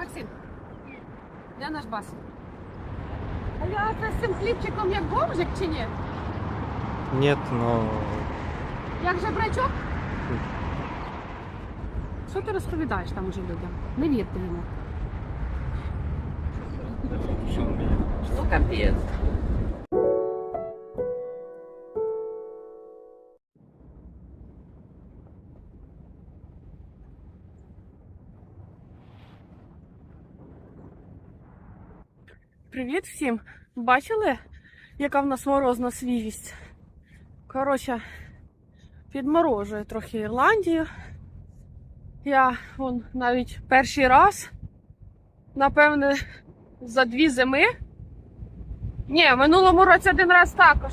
Максим, де наш бас? А я це з цим хлібчиком як бомжик чи ні? Нет, но Як же брачок? Що ти розповідаєш там уже людям? Не вірте йому. Ну, капець. Привіт всім! Бачили, яка в нас морозна свіжість? Коротше, підморожує трохи Ірландію. Я вон навіть перший раз, напевне, за дві зими. Ні, в минулому році один раз також.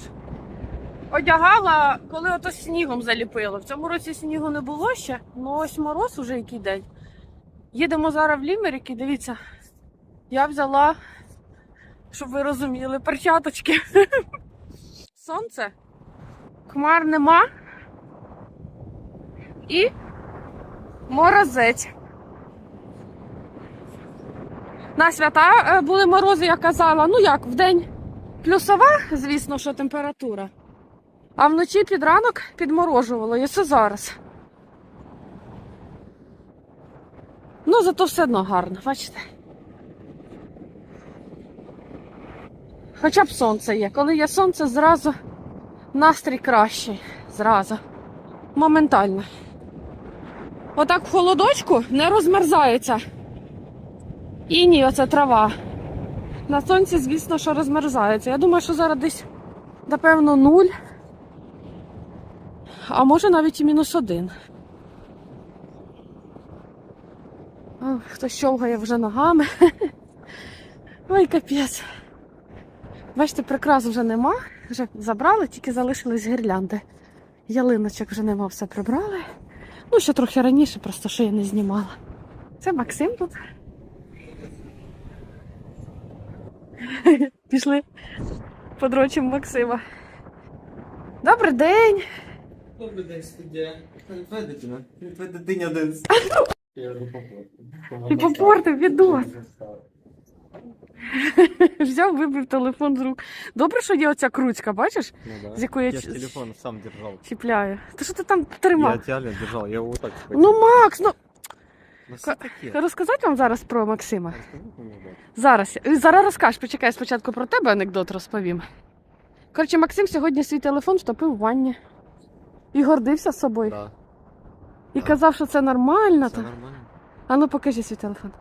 Одягала, коли ото снігом заліпило. В цьому році снігу не було ще, ну ось мороз уже який день. Їдемо зараз в Лімерик і дивіться, я взяла, щоб ви розуміли, перчаточки. Сонце, хмар нема. І морозець. На свята е, були морози, я казала. Ну як, в день плюсова, звісно, що температура. А вночі під ранок підморожувало, і це зараз. Ну, зато все одно гарно, бачите? Хоча б сонце є. Коли є сонце, зразу настрій кращий. Зразу. Моментально. Отак в холодочку не розмерзається. І ні, оце трава. На сонці, звісно, що розмерзається. Я думаю, що зараз десь, напевно, нуль. А може навіть і мінус один. Хтось щовгає вже ногами. Ой, капець. Бачите, прикрас вже нема. Вже забрали, тільки залишились гірлянди. Ялиночок вже нема, все прибрали. Ну, ще трохи раніше, просто що я не знімала. Це Максим тут. Пішли подрочимо Максима. Добрий день! Добрий день, студія. Ведення. Ведення десь. Я не Ти попортив відос. Взяв, вибив телефон з рук. Добре, що є оця круцька, бачиш? Ну, да. З якої Я я ж телефон сам держал. чіпляю. Та що ти там Я тримав? реально держал, я его вот так Ну, Макс, ну Ну, все таке. розказати вам зараз про Максима. Розкажи мені, будь ласка. Зараз. Зараз розкажеш, почекай спочатку про тебе анекдот розповім. Коротше, Максим сьогодні свій телефон втопив в ванні. І гордився собою. Да. І Да. казав, що це нормально. Все То... нормально. А ну покажи свій телефон.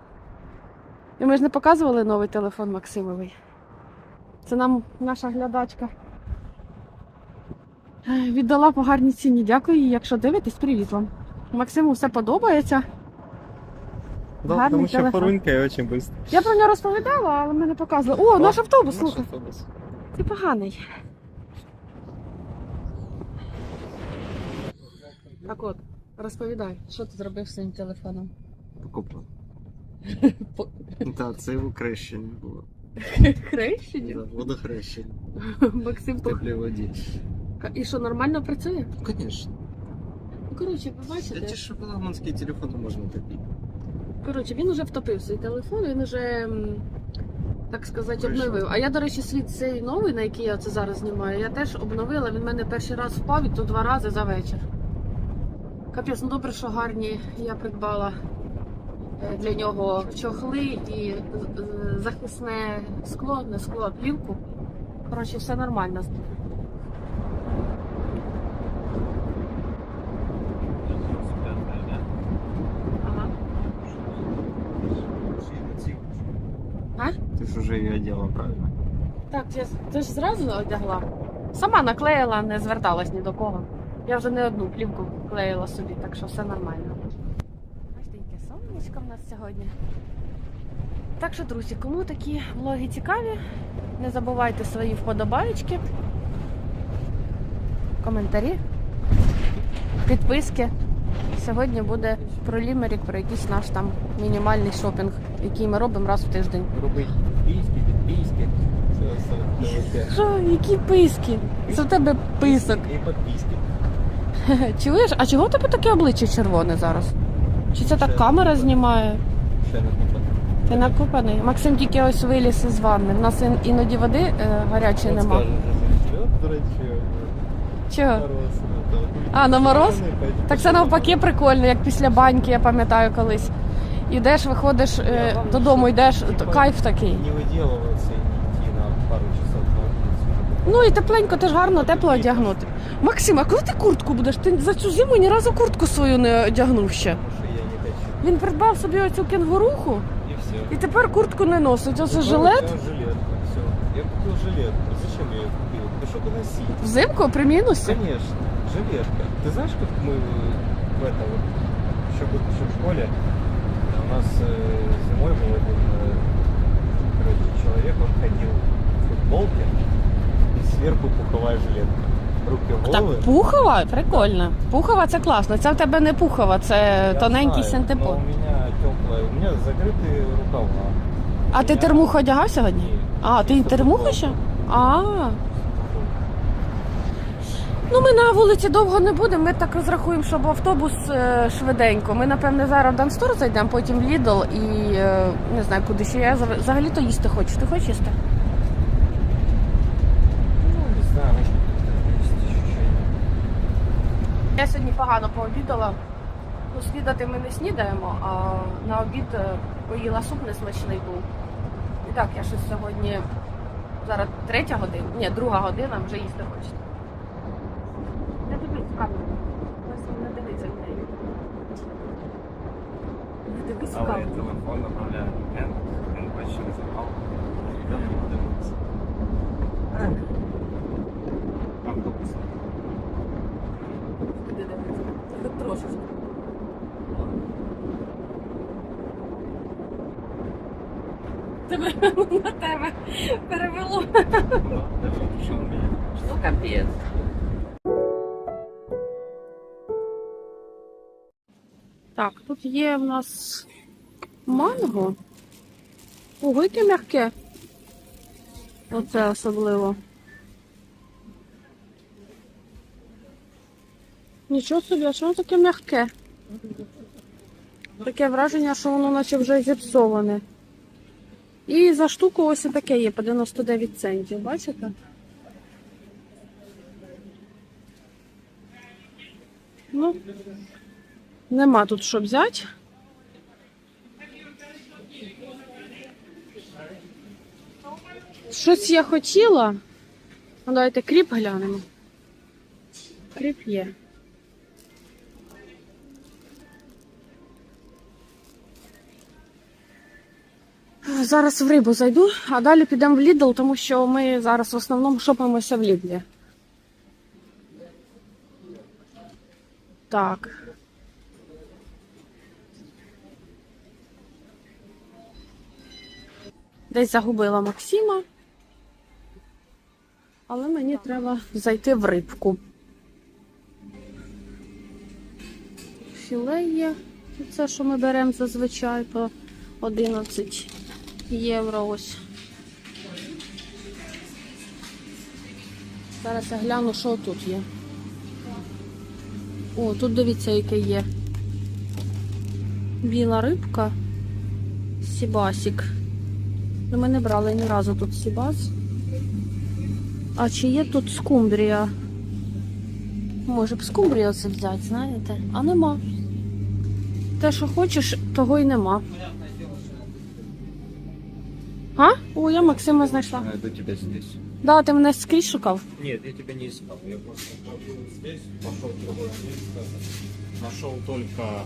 І ми ж не показували новий телефон Максимовий. Це нам наша глядачка. Віддала по гарній ціні. Дякую їй. Якщо дивитесь, привіт вам. Максиму все подобається. Да, Гарний потому что телефон. очень быстро. Я про нього розповідала, але ми не показували. О, наш автобус, Наш слухай. автобус. Ти поганий. Так от, розповідай, що ти зробив з своїм телефоном? Покупав. Так, це його хрещення було. Хрещення? Водохрещення. Максим В теплій воді. І що, нормально працює? Ну, конечно. Ну, коротше, ви бачите, Эти же флагманские телефоны можно топить. коротше, він уже втопив свій телефон, він уже, м, так сказати, обновив. А я, до речі, свій цей новий, на який я це зараз знімаю, я теж обновила. Він в мене перший раз впав, і то два рази за вечір. Капець, ну добре, що гарні я придбала для нього чохли і е, захисне скло, не скло, а плівку. Коротше, все нормально. Ага. А? Ты же уже ее одела правильно. Так, я ти ж зразу одягла. Сама наклеїла, не зверталась ні до кого. Я вже не одну плівку клеїла собі, так що все нормально. Сонечко в нас сьогодні. Так що, друзі, кому такі влоги цікаві, не забувайте свої вподобаєчки, коментарі, підписки. Сьогодні буде про лімерік, про якийсь наш там мінімальний шопінг, який ми робимо раз в тиждень. Робить піськи, підписки. Що, які писки? Це в тебе писок. І підписки. Чуєш? А чого тебе таке обличчя червоне зараз? Чи це так камера знімає? Ще не Ти накупаний? Максим тільки ось виліз із ванни. У нас ін- іноді води е, гарячої нема. Чого? А, на мороз? Так це навпаки прикольно, як після баньки, я пам'ятаю колись. Ідеш, виходиш е, додому, йдеш, то кайф такий. Не виділуватися і не йти на пару часов на вулицю. Ну і тепленько, теж гарно, тепло одягнути. Максим, а коли ти куртку будеш? Ти за цю зиму ні разу куртку свою не одягнув ще. Тому що. Він придбав собі оцю кенгуруху І все. і тепер куртку не носить. Оце Купил жилет. у тебя жилетка, все. Я купил жилетку. Зачем я ее купил? Да чтобы носить. Взимку при мінусі. Конечно, жилетка. Ты знаешь, как мы в это вот, еще будучи в школе, у нас э, зимой был один э, короче, человек, он ходил в футболке и сверху пуховая жилетка. Руки в головы. Так, пухова? Прикольно. Пухова це класно. Це в тебе не пухова, це Я тоненький знаю, но синтепон. У меня теплая, у меня закрытые рукава. А ти термуху одягав сьогодні? Ні. А, ти Чисто термуху футболка. ще? А. Ну, ми на вулиці довго не будемо. Ми так розрахуємо, щоб автобус е, швиденько. Ми, напевне, зараз в Данстор зайдемо, потім в Лідл і е, не знаю, куди ще. Я зав- взагалі-то їсти хочу. Ти хочеш їсти? Я сьогодні погано пообідала. Ну, снідати ми не снідаємо, а на обід е, поїла суп несмачний був. І так, я щось сьогодні. Зараз третя година, ні, друга година, вже їсти хочеться. Не дивись в камеру. Ось Не дивись за нею. Не дивись в камеру. телефон направляє Н, він бачив запал. Я не подивився. Автобус. Куди дивитися? Трошечки. Тебе на тебе перевело. Ну, капець. Так, тут є в нас манго. Ого, яке м'яке. Оце особливо. Нічого собі, а що воно таке м'яке? Таке враження, що воно наче вже зіпсоване. І за штуку ось таке є по 99 центів, бачите? Ну, нема тут що взяти. Щось я хотіла. Ну, давайте кріп глянемо. Кріп є. Зараз в рибу зайду, а далі підемо в Lidl, тому що ми зараз в основному шопимося в Лідлі. Так. Десь загубила Максима. Але мені треба зайти в рибку. Філе є. Це, що ми беремо зазвичай по 11 євро ось. Зараз я гляну, що тут є. О, тут дивіться, яке є. Біла рибка. Сібасік. Ну, Ми не брали ні разу тут сібас. А чи є тут скумбрія? Може б скумбрію це взяти, знаєте? А нема. Те, що хочеш, того й нема. А? О, я Максима знайшла. Найду тебя здесь. Да, ти мене скрізь шукав. Нет, я тебя не искал. Я просто прошел здесь, пошел в другое место. Нашел только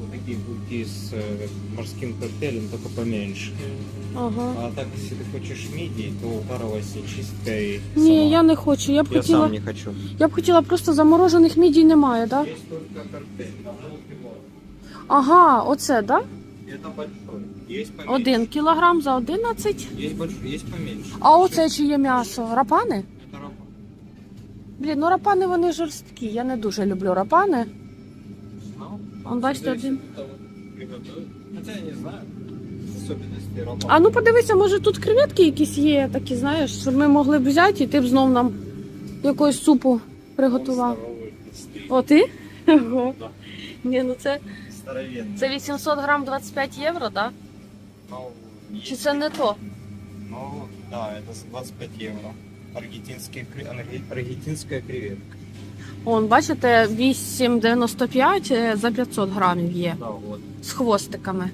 вот такие булки с э, морским коктейлем, только поменьше. Ага. А так, если ты хочешь мидии, то упарывайся чисткой Ні, сама. я не хочу. Я б Я хотіла. сам не хочу. Я б хотіла просто заморожених мідій немає, да? Есть только коктейль, желтый лор. Ага, оце, да? Это большой. Один кілограм за 11. Есть большой, есть поменьше. А оце чиє м'ясо? Рапани? Это рапа. Блін, ну рапани вони жорсткі. Я не дуже люблю рапани. Ну, Он, бачите, один. приготовить. Хотя я не знаю особенности рапа. А ну подивися, може тут креветки якісь є, такі, знаєш, щоб ми могли б взяти і ти б знов нам якогось супу приготував. О, ти? Ого. Ні, ну це, це 800 грам 25 євро, так? Да? Ну, Чи це не то? Ну, да, это за 25 евро. Аргентинские, кре- аргентинская креветка. Вон, бачите, 8,95 е, за 500 грамів є. Да, вот. З хвостиками.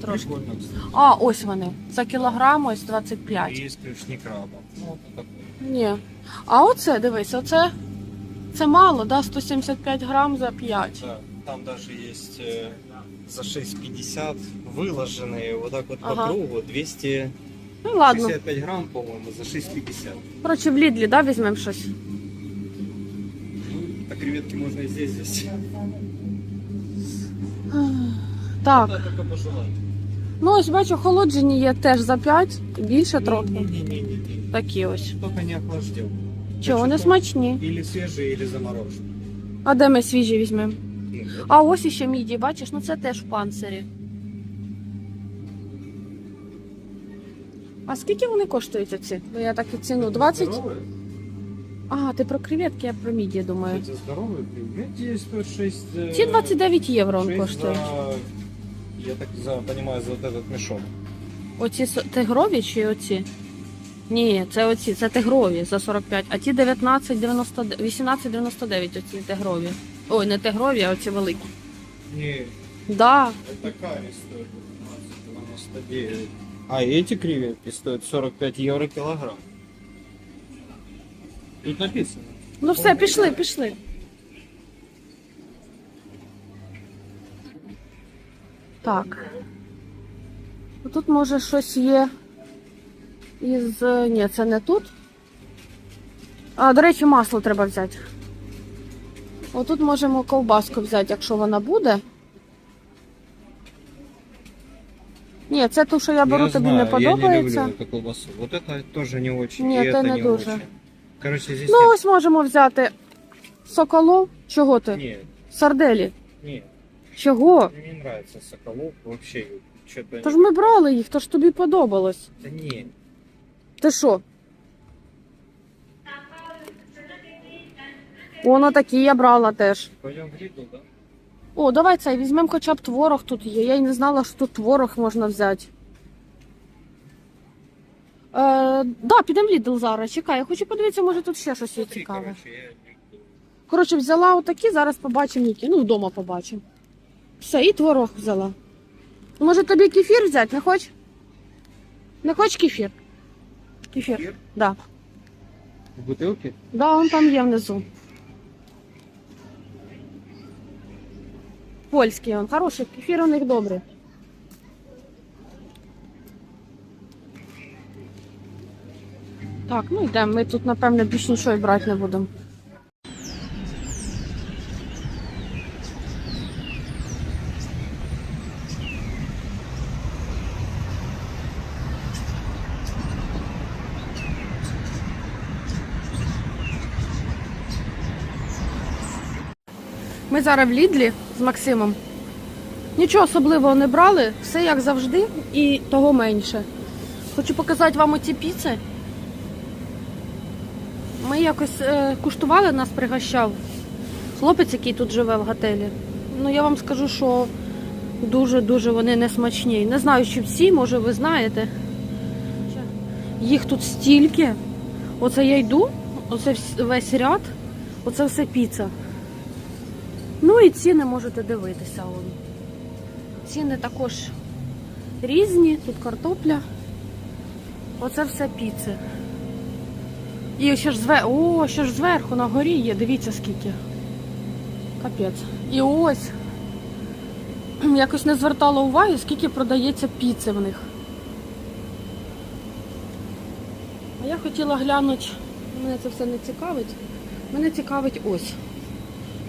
Трошки. Прикольно, кстати. А, ось вони. За кілограм ось 25. И есть клешни краба. Ну, вот такой. Ні. А оце, дивись, оце. Це мало, да? 175 грам за 5. Да, там даже есть э, за 6,50 выложенные вот так вот по Ага. кругу 265 Ну ладно. грамм, по-моему, за 6,50. Коротше, в Лідлі, да, візьмемо щось. А креветки можно и здесь взять. Так. Да, только по желанию. Ну ось бачу, охолоджені є теж за 5, більше трохи. Не-не-не-не. Такі ось. Только не охлажден. Чого, вони Значит, смачні. Или свежие, или замороженные. А де ми свіжі візьмемо? Ну, да. А ось іще міді, бачиш, ну це теж в панцирі. А скільки вони коштують оці? Бо я так і ціну 20. Здоровые? А, ти про креветки, я про міді думаю. Эти здоровые креветки стоят 6... э, Ці 29 євро він 6 коштує. за... Я так за, понимаю, за вот этот мешок. Оці со- тигрові чи оці? Ні, це оці, це тигрові за 45, а ті 19,99, 18,99 оці тигрові. Ой, не тигрові, а оці великі. Не, Да. это карри стоит 15,99. А эти креветки стоят 45 евро килограмм. Тут написано. Ну все, пішли, пішли. Так. Тут може щось є із. Ні, це не тут. А, до речі, масло треба взяти. Отут можемо ковбаску взяти, якщо вона буде. Ні, це ту, що я беру, тобі не подобається. Я не люблю эту колбасу. Вот это тоже не очень, Нет, и это это не не дуже. очень. Короче, здесь Ну, нет. ось можемо взяти соколов. Чого ти? Нет, Сарделі. нет. Чого? Мне не нравится соколов вообще. Что-то... Тож ми брали їх, то ж тобі подобалось. Да не. Ти що? Воно такі я брала теж. О, давай цей, візьмемо хоча б творог тут є. Я й не знала, що тут творог можна взяти. Е, да, підемо в Lidl зараз. Чекай, я хочу подивитися, може тут ще щось є цікаве. Коротше, взяла отакі, зараз побачимо які. Ну, вдома побачимо. Все, і творог взяла. Може тобі кефір взяти, не хоч? Не хоч кефір? Кефір. Кефір? Да. В бутылке? Да, он там є внизу. Польський он, хороший, кефир у них добрый. Так, ну йдемо. Ми тут, напевно, більш нічого брати не будемо. Ми зараз в Лідлі з Максимом. Нічого особливого не брали, все як завжди і того менше. Хочу показати вам оці піци. Ми якось е, куштували, нас пригощав хлопець, який тут живе в готелі. Ну я вам скажу, що дуже-дуже вони не смачні. Не знаю, чи всі, може ви знаєте. Їх тут стільки. Оце я йду, оце весь ряд, оце все піца. Ну і ціни можете дивитися. Вон. Ціни також різні, тут картопля. Оце все піци. І ще ж зве... О, ще ж зверху на горі є, дивіться скільки. Капець. І ось. Якось не звертала уваги, скільки продається піци в них. А я хотіла глянути, мене це все не цікавить. Мене цікавить ось.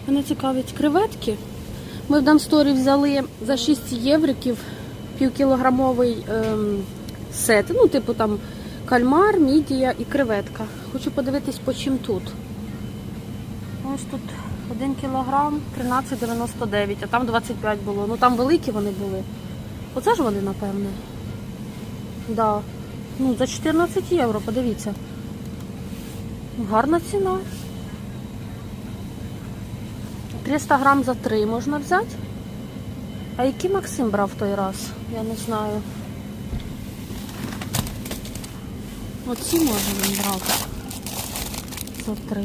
Мене цікавить креветки. Ми в Дамсторі взяли за 6 євриків півкілограмовий ем, сет. Ну, типу там кальмар, мідія і креветка. Хочу подивитись, по чим тут. Ось тут 1 кілограм 13,99, а там 25 було. Ну там великі вони були. Оце ж вони, напевне. Да. Ну, за 14 євро, подивіться. Гарна ціна. 300 грам за 3 можна взяти. А який Максим брав той раз? Я не знаю. Оці може він брати. За три.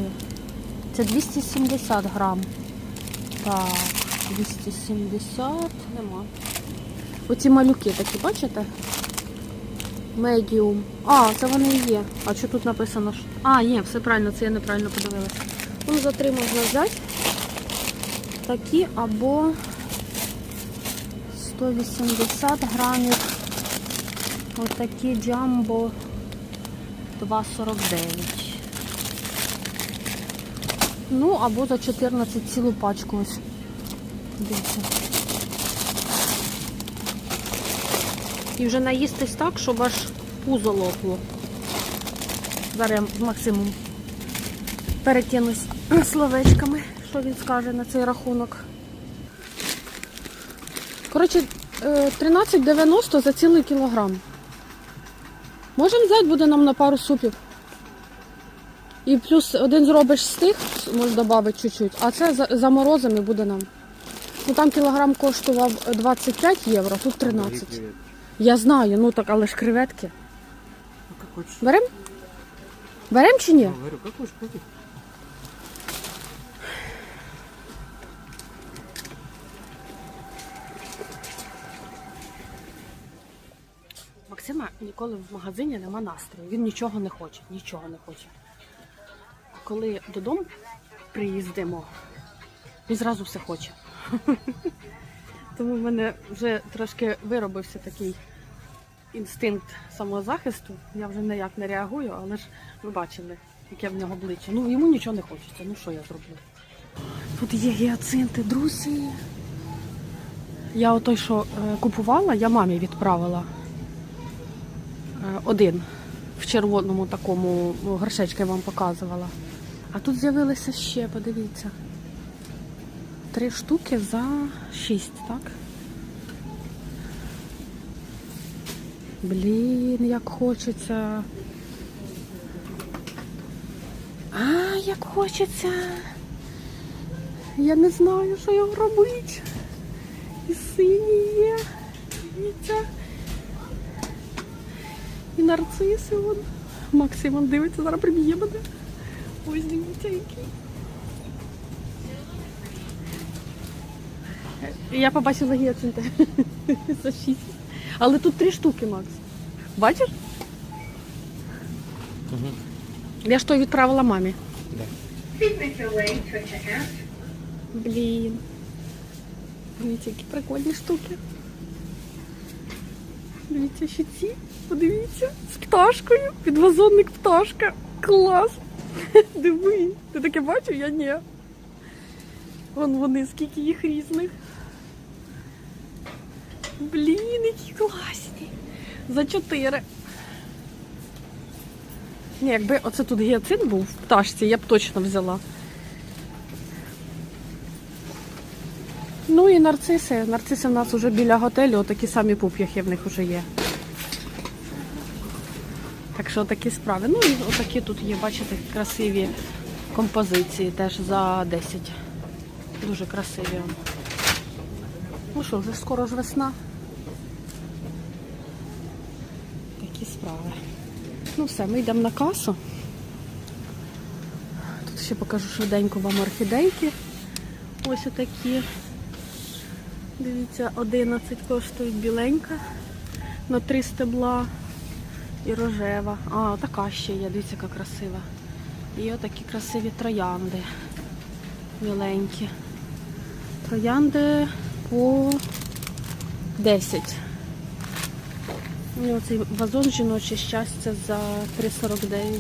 Це 270 грам. Так, 270 нема. Оці малюки такі, бачите? Медіум. А, це вони і є. А що тут написано? А, ні, все правильно, це я неправильно подивилася. Ну, за три можна взяти. Такі або 180 грамів. Отакі джамбо 2,49. Ну, або за 14 цілу пачку ось. Дивіться. І вже наїстись так, щоб аж пузо лопло. Я з перекинусь словечками, що він скаже на цей рахунок. Коротше, е, 13,90 за цілий кілограм. Можемо взяти буде нам на пару супів. І плюс один зробиш з тих, можеш додати чуть-чуть, а це за- заморозимо і буде нам. Ну там кілограм коштував 25 євро, тут 13. Я знаю, ну так, але ж креветки. Ну. Берем? Берем чи ні? Максима ніколи в магазині нема настрою. Він нічого не хоче, нічого не хоче. Коли додому приїздимо, він зразу все хоче. Тому в мене вже трошки виробився такий інстинкт самозахисту. Я вже ніяк не реагую, але ж ви бачили, яке в нього обличчя. Ну йому нічого не хочеться. Ну що я зроблю? Тут є гіацинти, друзі. Я отой, що е, купувала, я мамі відправила. Е, один в червоному такому ну, горшечку я вам показувала. А тут з'явилися ще, подивіться. Три штуки за шість, так? Блін, як хочеться. А, як хочеться. Я не знаю, що його робити. І сині є. Дивіться. І нарциси вон. Максим он дивиться, зараз приб'є мене. Ось дивіться який. Я побачила гіацинти за шість. Але тут три штуки, Макс. Бачиш? Я ж той відправила мамі. Да. Блін. Дивіться, які прикольні штуки. Дивіться, ще ці. Подивіться, з пташкою. Підвазонник пташка. Клас. Диви. Ти таке бачив? Я ні. Вон вони, скільки їх різних. Блін, які класні. За чотири. Ні, якби оце тут гіацин був в пташці, я б точно взяла. Ну і нарциси. Нарциси в нас вже біля готелю, отакі самі пуп'яхи в них вже є. Так що такі справи. Ну і отакі тут є, бачите, красиві композиції теж за 10. Дуже красиві. Ну що, вже скоро ж весна. Такі справи. Ну все, ми йдемо на касу. Тут ще покажу швиденько вам орхідейки. Ось отакі. Дивіться, 11 коштують біленька на 3 стебла і рожева. А, така ще є, дивіться, яка красива. І отакі красиві троянди. Міленькі. Троянди по 10. І оцей вазон жіноче щастя за 3,49.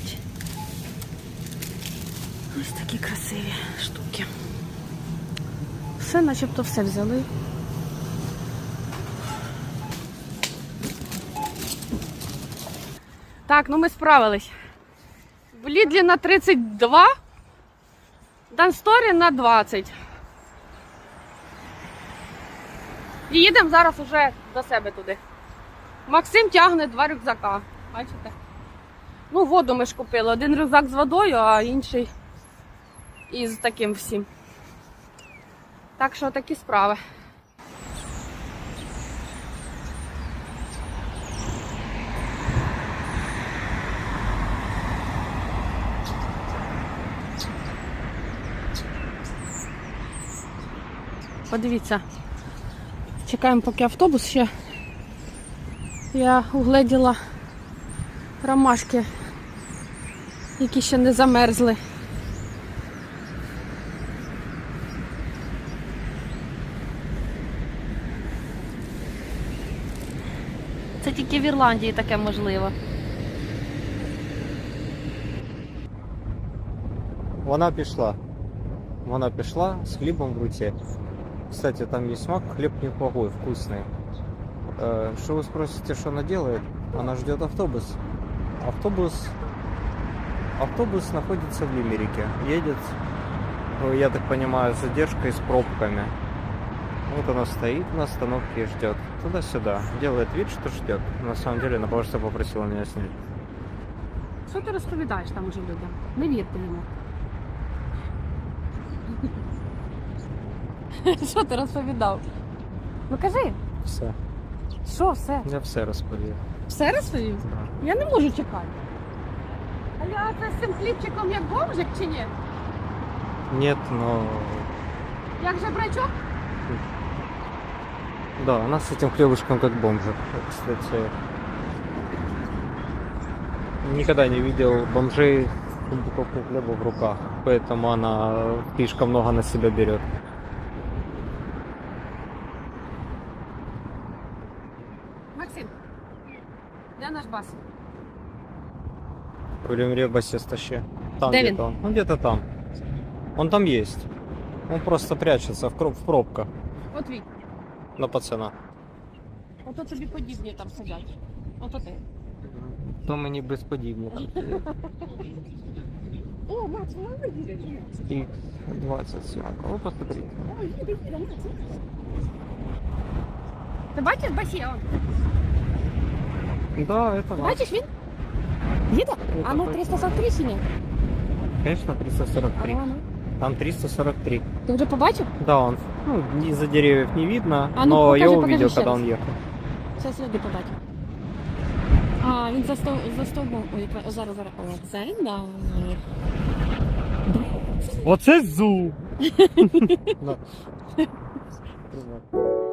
Ось такі красиві штуки. Все, начебто все взяли. Так, ну ми справились. В Лідлі на 32, Дансторі на 20. І їдемо зараз уже до себе туди. Максим тягне два рюкзака. Бачите? Ну, воду ми ж купили. Один рюкзак з водою, а інший із таким всім. Так що такі справи. Подивіться. Чекаємо, поки автобус ще. Я угледіла ромашки, які ще не замерзли. Це тільки в Ірландії таке можливо. Вона пішла. Вона пішла з хлібом в руці. Кстати, там есть смак, хлеб неплохой, вкусный. Э, Что вы спросите, что она делает? Она ждет автобус. Автобус... Автобус находится в Лимерике. Едет, ну, я так понимаю, с задержкой, с пробками. Вот она стоит на остановке и ждет. Туда-сюда. Делает вид, что ждет. На самом деле она просто попросила меня снять. Що ти розповідаєш там уже людям? Не вірте йому. Що ти розповідав? Ну кажи, Все. що все? Я все розповів. Все розповів? Да. Я не можу чекати. А я це з цим хлібчиком як бомжик чи ні? Нет, но... Як же брачок? Да, она с этим хлебушком как бомжик. Кстати, никогда не видел бомжей с бутылкой хлеба в руках. Поэтому она слишком много на себя берет. В Лемребасе стаще. Там Где где-то он. Он где-то там. Он там есть. Он просто прячется в, кроп- в пробках От він. на пацана. Ото тобі подібні там сидять. Ото ти. То мені безподібно. О, Макс, вона їде. І 27. Ви посмотрите. О, їде, їде, Макс. Ти бачиш басіон? Да, это Ти наш. бачиш він? Їде? А ну 343 чи ні? Конечно, 343. А ну. Там 343. Ти вже побачив? Да, он ну, из-за деревьев не видно, А ну, но покажи, я покажи увидел, ще когда раз. он ехал. Зараз люди побачать. А, він за, стов... за стовбом. Ой, яка- зараз, зараз. О, це да. Оце зу! Да.